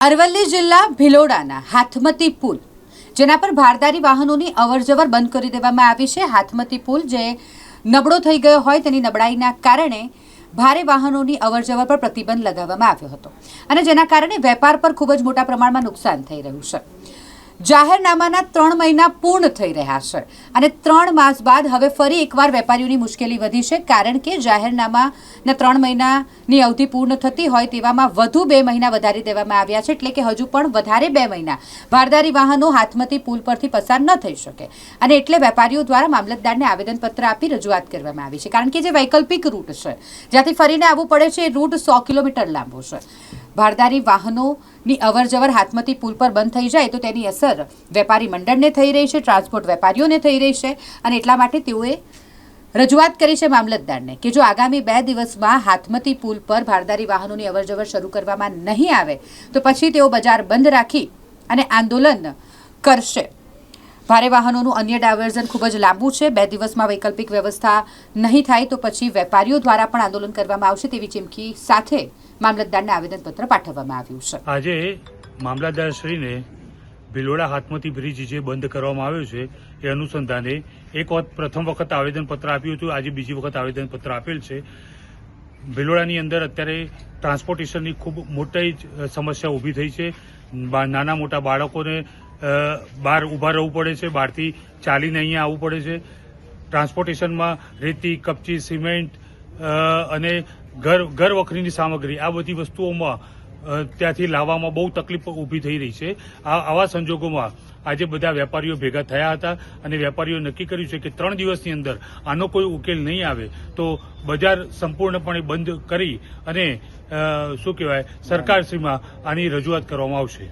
અરવલ્લી જિલ્લા ભિલોડાના હાથમતી પુલ, જેના પર ભારદારી વાહનોની અવરજવર બંધ કરી દેવામાં આવી છે. હાથમતી પુલ, જે નબળો થઈ ગયો હોય તેની નબળાઈના કારણે ભારે વાહનોની અવરજવર પર પ્રતિબંધ લગાવવામાં આવ્યો હતો અને જેના કારણે વેપાર પર ખૂબ જ મોટા પ્રમાણમાં નુકસાન થઈ રહ્યું છે. જાહેરનામાના ત્રણ મહિના પૂર્ણ થઈ રહ્યા છે અને ત્રણ માસ બાદ હવે ફરી એકવાર વેપારીઓની મુશ્કેલી વધી છે કારણ કે જાહેરનામાના ત્રણ મહિનાની અવધિ પૂર્ણ થતી હોય તેવામાં વધુ બે મહિના વધારી દેવામાં આવ્યા છે એટલે કે હજુ પણ વધારે બે મહિના ભારદારી વાહનો હાથમતી પુલ પરથી પસાર ન થઈ શકે. અને એટલે વેપારીઓ દ્વારા મામલતદારને આવેદનપત્ર આપી રજૂઆત કરવામાં આવી છે કારણ કે જે વૈકલ્પિક રૂટ છે, જ્યાંથી ફરીને આવવું પડે છે એ રૂટ સો કિલોમીટર લાંબો છે. ભારદારી વાહનોની અવરજવર હાથમતી પુલ પર બંધ થઈ જાય તો તેની અસર વેપારી મંડળને થઈ રહી છે, ટ્રાન્સપોર્ટ વેપારીઓને થઈ રહી છે અને એટલા માટે તેઓએ રજૂઆત કરી છે મામલતદારને કે જો આગામી બે દિવસમાં હાથમતી પુલ પર ભારદારી વાહનોની અવરજવર શરૂ કરવામાં નહીં આવે તો પછી તેઓ બજાર બંધ રાખી અને આંદોલન કરશે. ભારે વાહનોનું અન્ય ડાયવર્ઝન ખૂબ જ લાંબુ છે. બે દિવસમાં વૈકલ્પિક વ્યવસ્થા નહીં થાય તો પછી વેપારીઓ દ્વારા પણ આંદોલન કરવામાં આવશે તેવી ચીમકી સાથે મામલતદારને આવેદનપત્ર પાઠવવામાં આવ્યું છે. આજે મામલતદારશ્રીને ભિલોડા હાથમતી બ્રિજ જે બંધ કરવામાં આવ્યો છે એ અનુસંધાને એક વખત પ્રથમ વખત આવેદનપત્ર આપ્યું હતું. આજે બીજી વખત આવેદનપત્ર આપેલ છે. ભિલોડાની અંદર અત્યારે ટ્રાન્સપોર્ટેશનની ખૂબ મોટી જ સમસ્યા ઊભી થઈ છે. નાના મોટા બાળકોને બહાર ઊભા રહેવું પડે છે, બહારથી ચાલીને અહીંયા આવવું પડે છે. ટ્રાન્સપોર્ટેશનમાં રેતી, કપચી, સિમેન્ટ અને ઘર ઘર વખરીની સામગ્રી, આ બધી વસ્તુઓમાં ત્યાંથી લાવવામાં બહુ તકલીફ ઊભી થઈ રહી છે. આવા સંજોગોમાં આજે બધા વેપારીઓ ભેગા થયા હતા અને વેપારીઓ નક્કી કર્યું છે કે ત્રણ દિવસની અંદર આનો કોઈ ઉકેલ નહીં આવે તો બજાર સંપૂર્ણપણે બંધ કરી અને શું કહેવાય, સરકારશ્રીમાં આની રજૂઆત કરવામાં આવશે.